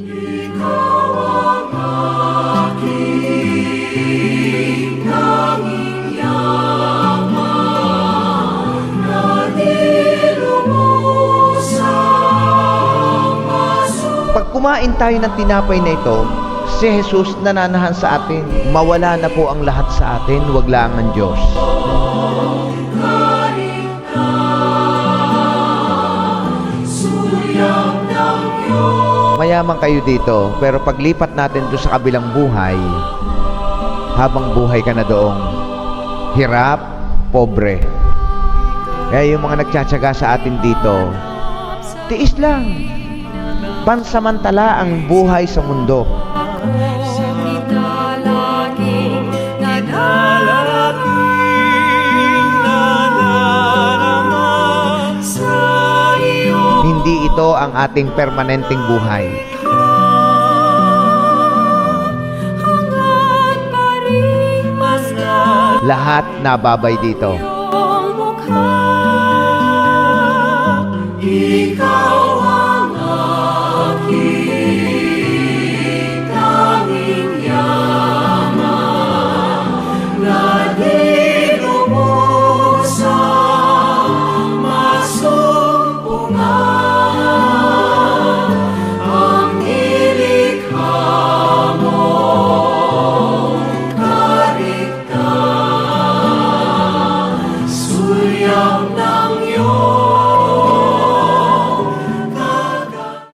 Pag kumain tayo ng tinapay na ito, si Jesus nananahan sa atin. Mawala na po ang lahat sa atin, wag lang ang Diyos. Mayaman kayo dito, pero paglipat natin doon sa kabilang buhay, habang buhay ka na doong hirap, pobre. Kaya yung mga nagtsatsaga sa atin dito, tiis lang. Pansamantala ang buhay sa mundo. ito ang ating permanenteng buhay. Lahat nababay dito. Ikaw